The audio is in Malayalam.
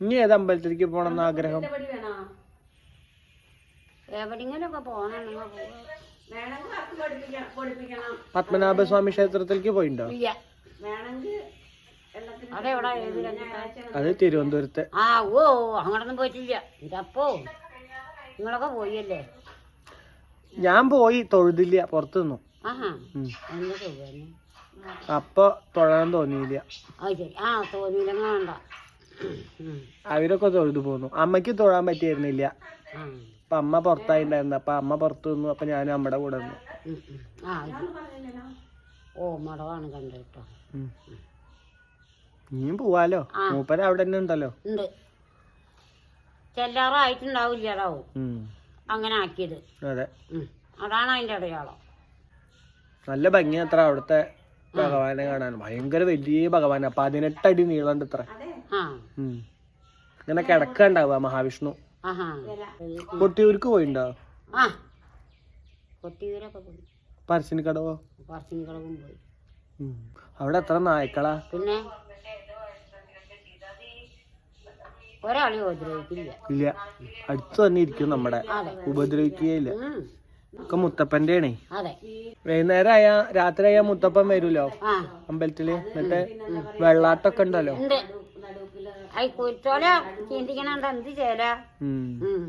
ഇനി ഏത് അമ്പലത്തിലേക്ക് പോകണം ആഗ്രഹം പത്മനാഭ സ്വാമി പത്മനാഭസ്വാമി ക്ഷേത്രത്തിലേക്ക് പോയിണ്ടോ? അത് തിരുവനന്തപുരത്ത്. ആ ഓ അങ്ങോട്ടൊന്നും പോയിട്ടില്ല. ഇതപ്പോ നിങ്ങളൊക്കെ പോയല്ലേ? ഞാൻ പോയി തൊഴുതില്ല പുറത്തുനിന്നു. അപ്പൊ തൊഴാൻ തോന്നിയില്ല. ആ തോന്നിയില്ല വേണ്ട. അവരൊക്കെ തൊഴുതു പോന്നു. അമ്മയ്ക്ക് തൊഴാൻ പറ്റിയിരുന്നില്ല. അപ്പൊ അമ്മ പുറത്തായിണ്ടായിരുന്നു. അപ്പൊ അമ്മ പുറത്തു നിന്നു അപ്പൊ ഞാനും അമ്മയുടെ കൂടെ നിന്നു. ഓ മടവാണ് കണ്ടിട്ടോ. ഉം. ഇനിയും പോവാലോ. മൂപ്പര് അവിടെ തന്നെ ഉണ്ടല്ലോ? ഉണ്ട്. ചെല്ലാറായിട്ടുണ്ടാവില്ലടാവും. അങ്ങനെ ആക്കിയത്. അതെ. അതാണ് അതിന്റെ അടയാളം. നല്ല ഭംഗി അത്ര അവിടുത്തെ ഭഗവാനെ കാണാൻ. ഭയങ്കര വലിയ ഭഗവാനാ. പതിനെട്ടടി നീളണ്ട് ഇത്ര ഇങ്ങനെ കിടക്കണ്ടാവ മഹാവിഷ്ണു. കൊട്ടിയൂർക്ക് പോയിണ്ടോ? പറശ്ശിനിക്കടവോ? പറശ്ശിനികളവും പോയി. അവിടെ എത്ര നായ്ക്കളാ? പിന്നെ? ഒരാളെ ഉപദ്രവിക്കില്ല. ഇല്ല. അടുത്ത് തന്നെ ഇരിക്കും നമ്മുടെ. ഉപദ്രവിക്കുകയില്ല. ഒക്കെ മുത്തപ്പന്റെ ആണേ വൈകുന്നേരം ആയാ രാത്രി ആയാ മുത്തപ്പൻ വരുമല്ലോ ആ. അമ്പലത്തിൽ? എന്നിട്ട് വെള്ളാട്ടൊക്കെ ഉണ്ടല്ലോ? ഉണ്ട് ഐ കുരുത്തോല ചിന്തിക്കണ എന്ത് ഉം.